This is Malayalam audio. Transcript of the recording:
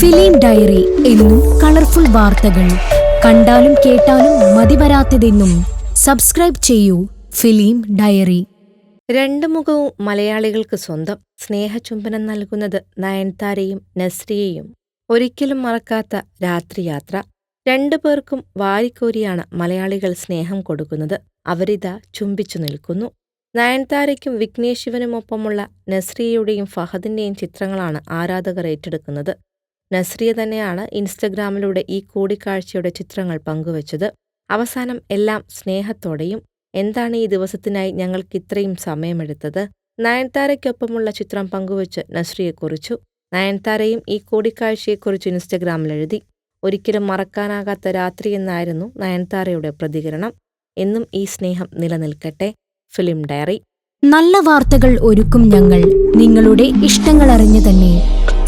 ഫിലിം ഡയറി എന്നും കളർഫുൾ വാർത്തകൾ. കണ്ടാലും കേട്ടാലും മതിവരാത്തതെന്നും സബ്സ്ക്രൈബ് ചെയ്യൂ ഫിലിം ഡയറി. രണ്ടു മുഖവും മലയാളികൾക്ക് സ്വന്തം. സ്നേഹചുംബനം നൽകുന്നത് നയൻതാരയും നസ്രിയയും. ഒരിക്കലും മറക്കാത്ത രാത്രിയാത്ര. രണ്ടു പേർക്കും വാരിക്കോരിയാണ് മലയാളികൾ സ്നേഹം കൊടുക്കുന്നത്. അവരിതാ ചുംബിച്ചു നിൽക്കുന്നു. നയൻതാരയ്ക്കും വിഘ്നേശിവനുമൊപ്പമുള്ള നസ്രിയയുടെയും ഫഹദിന്റെയും ചിത്രങ്ങളാണ് ആരാധകർ ഏറ്റെടുക്കുന്നത്. നസ്രിയ തന്നെയാണ് ഇൻസ്റ്റഗ്രാമിലൂടെ ഈ കൂടിക്കാഴ്ചയുടെ ചിത്രങ്ങൾ പങ്കുവച്ചത്. അവസാനം എല്ലാം സ്നേഹത്തോടെയും എന്താണ് ഈ ദിവസത്തിനായി ഞങ്ങൾക്ക് ഇത്രയും സമയമെടുത്തത്? നയൻതാരയ്ക്കൊപ്പമുള്ള ചിത്രം പങ്കുവച്ച് നസ്രിയെ കുറിച്ചു. നയൻതാരയും ഈ കൂടിക്കാഴ്ചയെക്കുറിച്ച് ഇൻസ്റ്റഗ്രാമിൽ എഴുതി. ഒരിക്കലും മറക്കാനാകാത്ത രാത്രി എന്നായിരുന്നു നയൻതാരയുടെ പ്രതികരണം. എന്നും ഈ സ്നേഹം നിലനിൽക്കട്ടെ. Film diary. നല്ല വാർത്തകൾ ഒരുക്കും ഞങ്ങൾ. നിങ്ങളുടെ ഇഷ്ടങ്ങൾ അറിഞ്ഞു തന്നെ.